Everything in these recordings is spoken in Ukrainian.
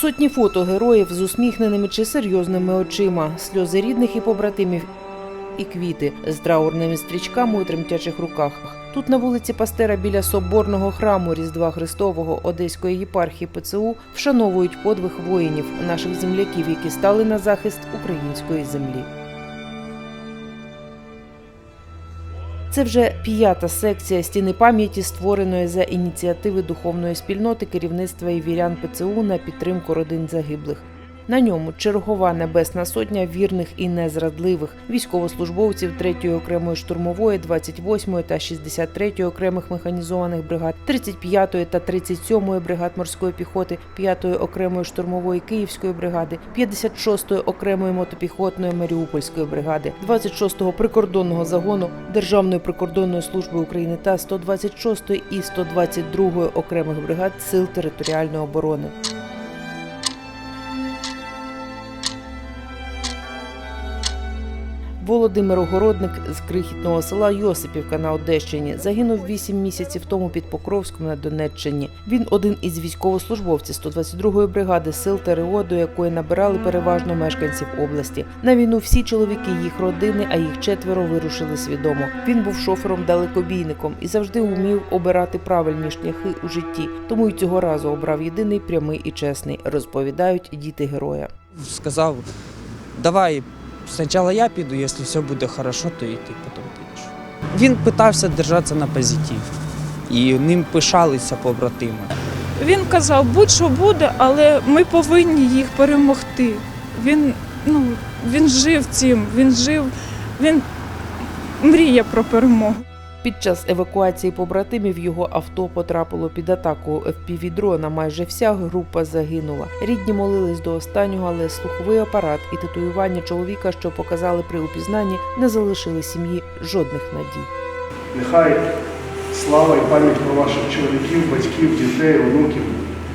Сотні фото героїв з усміхненими чи серйозними очима, сльози рідних і побратимів і квіти з траурними стрічками у тремтячих руках. Тут на вулиці Пастера біля соборного храму Різдва Христового Одеської єпархії ПЦУ вшановують подвиг воїнів, наших земляків, які стали на захист української землі. Це вже п'ята секція стіни пам'яті, створеної за ініціативи духовної спільноти керівництва і вірян ПЦУ на підтримку родин загиблих. На ньому чергова небесна сотня вірних і незрадливих військовослужбовців 3-ї окремої штурмової, 28-ї та 63-ї окремих механізованих бригад, 35-ї та 37-ї бригад морської піхоти, 5-ї окремої штурмової Київської бригади, 56-ї окремої мотопіхотної Маріупольської бригади, 26-го прикордонного загону Державної прикордонної служби України та 126-ї і 122-ї окремих бригад Сил територіальної оборони. Володимир Огородник з крихітного села Йосипівка на Одещині загинув 8 місяців тому під Покровськом на Донеччині. Він один із військовослужбовців 122-ї бригади сил ТРО, до якої набирали переважно мешканців області. На війну всі чоловіки, їх родини, а їх четверо вирушили свідомо. Він був шофером далекобійником і завжди умів обирати правильні шляхи у житті. Тому й цього разу обрав єдиний прямий і чесний, розповідають діти героя. сказав, давай спочатку я піду, якщо все буде добре, то і ти потім підеш. Він питався держатися на позитив. І ним пишалися побратими. Він казав, будь-що буде, але ми повинні їх перемогти. Він, ну, він жив цим, він жив, він мріє про перемогу. Під час евакуації побратимів його авто потрапило під атаку FPV-дрона. Майже вся група загинула. Рідні молились до останнього, але слуховий апарат і татуювання чоловіка, що показали при упізнанні, не залишили сім'ї жодних надій. Нехай слава і пам'ять про ваших чоловіків, батьків, дітей, онуків,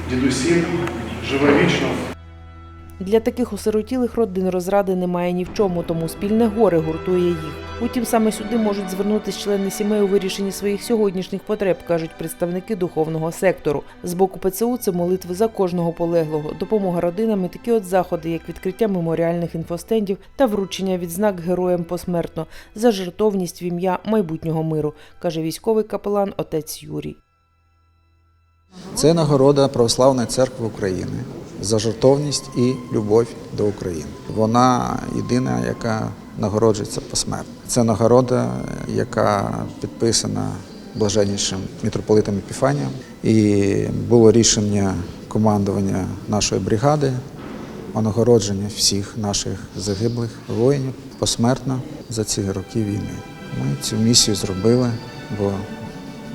дідусів живе вічно. Для таких осиротілих родин розради немає ні в чому, тому спільне горе гуртує їх. Утім, саме сюди можуть звернутися члени сімей у вирішенні своїх сьогоднішніх потреб, кажуть представники духовного сектору. З боку ПЦУ це молитви за кожного полеглого, допомога родинам і такі от заходи, як відкриття меморіальних інфостендів та вручення відзнак героям посмертно за жертовність в ім'я майбутнього миру, каже військовий капелан отець Юрій. Це нагорода Православної церкви України за жертовність і любов до України. Вона єдина, яка нагороджується посмертно. Це нагорода, яка підписана блаженнішим митрополитом Епіфанієм. І було рішення командування нашої бригади о нагородженні всіх наших загиблих воїнів посмертно за ці роки війни. Ми цю місію зробили, бо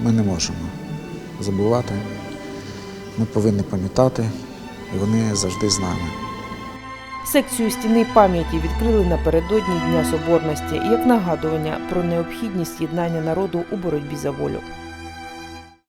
ми не можемо забувати. Ми повинні пам'ятати, і вони завжди з нами. Секцію стіни пам'яті відкрили напередодні Дня Соборності як нагадування про необхідність єднання народу у боротьбі за волю.